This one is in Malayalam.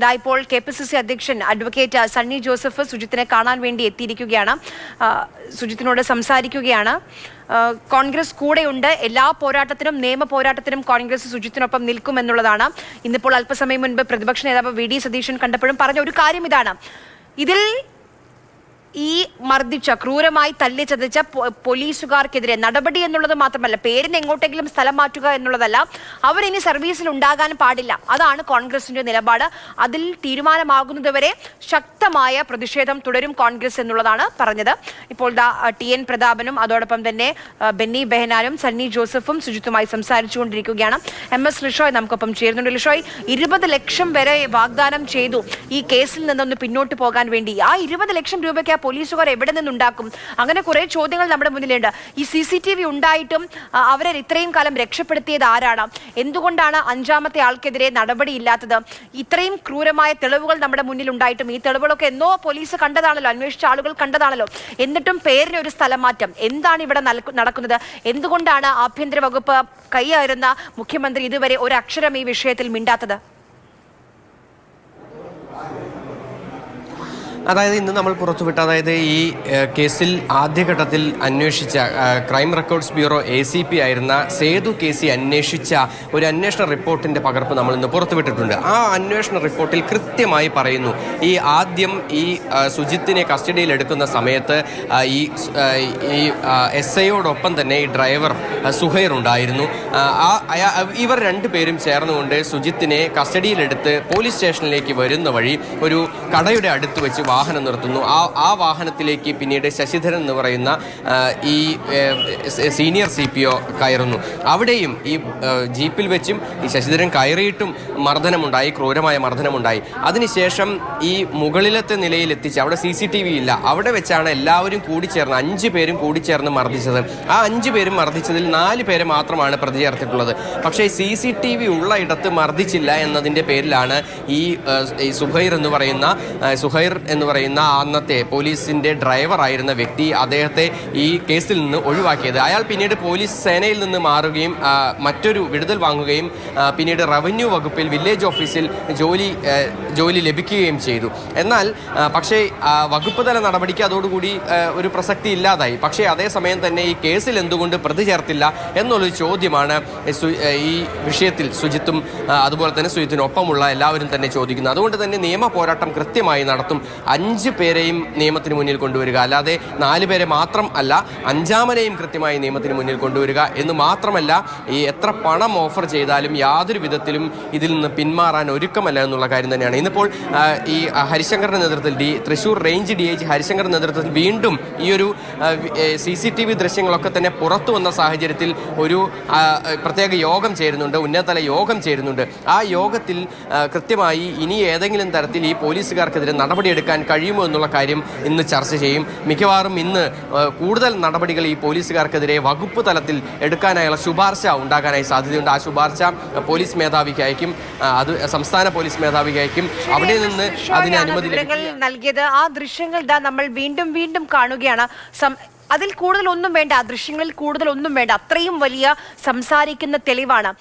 ദാ ഇപ്പോൾ കെ പി സി സി അധ്യക്ഷൻ അഡ്വക്കേറ്റ് സണ്ണി ജോസഫ് സുജിത്തിനെ കാണാൻ വേണ്ടി എത്തിയിരിക്കുകയാണ്. സുജിത്തിനോട് സംസാരിക്കുകയാണ്. കോൺഗ്രസ് കൂടെയുണ്ട്. എല്ലാ പോരാട്ടത്തിനും നിയമ പോരാട്ടത്തിനും കോൺഗ്രസ് സുജിത്തിനൊപ്പം നിൽക്കുമെന്നുള്ളതാണ് ഇന്നിപ്പോൾ അല്പസമയം മുൻപ് പ്രതിപക്ഷ നേതാവ് വി ഡി സതീശൻ കണ്ടപ്പോഴും പറഞ്ഞ ഒരു കാര്യം ഇതാണ്. ഇതിൽ ഈ മർദ്ദിച്ച ക്രൂരമായി തല്ലി ചതച്ച പോലീസുകാർക്കെതിരെ നടപടി എന്നുള്ളത് മാത്രമല്ല പേരിന് എങ്ങോട്ടെങ്കിലും സ്ഥലം മാറ്റുക എന്നുള്ളതല്ല അവരിനി സർവീസിൽ ഉണ്ടാകാൻ പാടില്ല. അതാണ് കോൺഗ്രസിന്റെ നിലപാട്. അതിൽ തീരുമാനമാകുന്നതുവരെ ശക്തമായ പ്രതിഷേധം തുടരും കോൺഗ്രസ് എന്നുള്ളതാണ് പറഞ്ഞത്. ഇപ്പോൾ ടി എൻ പ്രതാപനും അതോടൊപ്പം തന്നെ ബെന്നി ബെഹനാനും സണ്ണി ജോസഫും സുജിത്തുമായി സംസാരിച്ചുകൊണ്ടിരിക്കുകയാണ്. എം എസ് ലിഷോയ് നമുക്കൊപ്പം ചേരുന്നുണ്ട്. ലിഷോയ് ഇരുപത് ലക്ഷം വരെ വാഗ്ദാനം ചെയ്തു. ഈ കേസിൽ നിന്നൊന്ന് പിന്നോട്ട് പോകാൻ വേണ്ടി. ആ ഇരുപത് ലക്ഷം രൂപയ്ക്ക് പോലീസുകാർ എവിടെ നിന്നുണ്ടാക്കും? അങ്ങനെ കുറെ ചോദ്യങ്ങൾ നമ്മുടെ മുന്നിലുണ്ട്. ഈ സി സി ടി വി ഉണ്ടായിട്ടും അവരെ ഇത്രയും കാലം രക്ഷപ്പെടുത്തിയത് ആരാണ്? എന്തുകൊണ്ടാണ് അഞ്ചാമത്തെ ആൾക്കെതിരെ നടപടിയില്ലാത്തത്? ഇത്രയും ക്രൂരമായ തെളിവുകൾ നമ്മുടെ മുന്നിൽ ഉണ്ടായിട്ടും ഈ തെളിവുകളൊക്കെ എന്നോ പോലീസ് കണ്ടതാണല്ലോ അന്വേഷിച്ച ആളുകൾ കണ്ടതാണല്ലോ. എന്നിട്ടും പേരിന് ഒരു സ്ഥലം മാറ്റം. എന്താണ് ഇവിടെ നടക്കുന്നത്? എന്തുകൊണ്ടാണ് ആഭ്യന്തര വകുപ്പ് കൈയായിരുന്ന മുഖ്യമന്ത്രി ഇതുവരെ ഒരു അക്ഷരം ഈ വിഷയത്തിൽ മിണ്ടാത്തത്? അതായത് ഇന്ന് നമ്മൾ പുറത്തുവിട്ട അതായത് ഈ കേസിൽ ആദ്യഘട്ടത്തിൽ അന്വേഷിച്ച crime records bureau A C P ആയിരുന്ന സേതു കേസി അന്വേഷിച്ച ഒരു അന്വേഷണ റിപ്പോർട്ടിന്റെ പകർപ്പ് നമ്മൾ ഇന്ന് പുറത്തുവിട്ടിട്ടുണ്ട് ആ അന്വേഷണ റിപ്പോർട്ടിൽ കൃത്യമായി പറയുന്നു ഈ ആദ്യം ഈ സുജിത്തിനെ കസ്റ്റഡിയിൽ എടുക്കുന്ന സമയത്ത് ഈ ഈ എസ് ഐയോടൊപ്പം തന്നെ ഈ ഡ്രൈവർ സുഹൈർ ഉണ്ടായിരുന്നു. ഇവർ രണ്ടുപേരും ചേർന്നുകൊണ്ട് സുജിത്തിനെ കസ്റ്റഡിയിലെടുത്ത് പോലീസ് സ്റ്റേഷനിലേക്ക് വരുന്ന വഴി ഒരു കടയുടെ അടുത്ത് വെച്ച് വാഹനം നിർത്തുന്നു. ആ ആ വാഹനത്തിലേക്ക് പിന്നീട് ശശിധരൻ എന്ന് പറയുന്ന ഈ സീനിയർ സി പി ഒ കയറുന്നു. അവിടെയും ഈ ജീപ്പിൽ വെച്ചും ഈ ശശിധരൻ കയറിയിട്ടും മർദ്ദനമുണ്ടായി ക്രൂരമായ മർദ്ദനമുണ്ടായി. അതിനുശേഷം ഈ മുകളിലത്തെ നിലയിൽ എത്തിച്ച് അവിടെ സി സി ടി വി ഇല്ല. അവിടെ വെച്ചാണ് എല്ലാവരും കൂടി ചേർന്ന് അഞ്ച് പേരും കൂടി ചേർന്ന് മർദ്ദിച്ചത്. ആ അഞ്ച് പേരും മർദ്ദിച്ചതിൽ നാല് പേരെ മാത്രമാണ് പ്രതി ചേർത്തിട്ടുള്ളത്. പക്ഷേ സി സി ടി വി ഉള്ള ഇടത്ത് മർദ്ദിച്ചില്ല എന്നതിന്റെ പേരിലാണ് ഈ സുഹൈർ എന്ന് പറയുന്ന സുഹൈർ എന്ന് പറയുന്ന അന്നത്തെ പോലീസിന്റെ ഡ്രൈവർ ആയിരുന്ന വ്യക്തി അദ്ദേഹത്തെ ഈ കേസിൽ നിന്ന് ഒഴിവാക്കിയത്. അയാൾ പിന്നീട് പോലീസ് സേനയിൽ നിന്ന് മാറുകയും മറ്റൊരു വിടുതൽ വാങ്ങുകയും പിന്നീട് റവന്യൂ വകുപ്പിൽ വില്ലേജ് ഓഫീസിൽ ജോലി ജോലി ലഭിക്കുകയും ചെയ്തു. എന്നാൽ പക്ഷേ വകുപ്പ് തല നടപടിക്ക് അതോടുകൂടി ഒരു പ്രസക്തി ഇല്ലാതായി. പക്ഷേ അതേസമയം തന്നെ ഈ കേസിൽ എന്തുകൊണ്ട് പ്രതി ചേർത്തില്ല എന്നുള്ളൊരു ചോദ്യമാണ് ഈ വിഷയത്തിൽ സുജിത്തും അതുപോലെ തന്നെ സുജിത്തിനൊപ്പമുള്ള എല്ലാവരും തന്നെ ചോദിക്കുന്നത്. അതുകൊണ്ട് തന്നെ നിയമ പോരാട്ടം കൃത്യമായി നടത്തും. അഞ്ച് പേരെയും നിയമത്തിന് മുന്നിൽ കൊണ്ടുവരിക. അല്ലാതെ നാല് പേരെ മാത്രം അല്ല അഞ്ചാമനെയും കൃത്യമായി നിയമത്തിന് മുന്നിൽ കൊണ്ടുവരിക എന്ന് മാത്രമല്ല ഈ എത്ര പണം ഓഫർ ചെയ്താലും യാതൊരു വിധത്തിലും ഇതിൽ നിന്ന് പിന്മാറാൻ ഒരുക്കമല്ല എന്നുള്ള കാര്യം തന്നെയാണ്. ഇന്നിപ്പോൾ ഈ ഹരിശങ്കറിന്റെ നേതൃത്വത്തിൽ D Thrissur range D I G ഹരിശങ്കറിന്റെ നേതൃത്വത്തിൽ വീണ്ടും ഈ ഒരു സി സി ടി വി ദൃശ്യങ്ങളൊക്കെ തന്നെ പുറത്തു വന്ന സാഹചര്യത്തിൽ ഒരു പ്രത്യേക യോഗം ചേരുന്നുണ്ട് ഉന്നതതല യോഗം ചേരുന്നുണ്ട്. ആ യോഗത്തിൽ കൃത്യമായി ഇനി ഏതെങ്കിലും തരത്തിൽ ഈ പോലീസുകാർക്കെതിരെ നടപടിയെടുക്കാൻ കഴിയുമോ എന്നുള്ള കാര്യം ഇന്ന് ചർച്ച ചെയ്യും. മിക്കവാറും ഇന്ന് കൂടുതൽ നടപടികൾ ഈ പോലീസുകാർക്കെതിരെ വകുപ്പ് തലത്തിൽ എടുക്കാനായുള്ള ശുപാർശ ഉണ്ടാകാനായി സാധ്യതയുണ്ട്. ആ ശുപാർശ പോലീസ് മേധാവിക്ക് അയക്കും. അത് സംസ്ഥാന പോലീസ് മേധാവിക്ക് അയക്കും. അവിടെ നിന്ന് അതിന് അനുമതി നൽകിയത്. ആ ദൃശ്യങ്ങൾ നമ്മൾ വീണ്ടും വീണ്ടും കാണുകയാണ്. അതിൽ കൂടുതൽ ഒന്നും വേണ്ട ആ ദൃശ്യങ്ങളിൽ കൂടുതൽ ഒന്നും വേണ്ട. അത്രയും വലിയ സംസാരിക്കുന്ന തെളിവാണ്.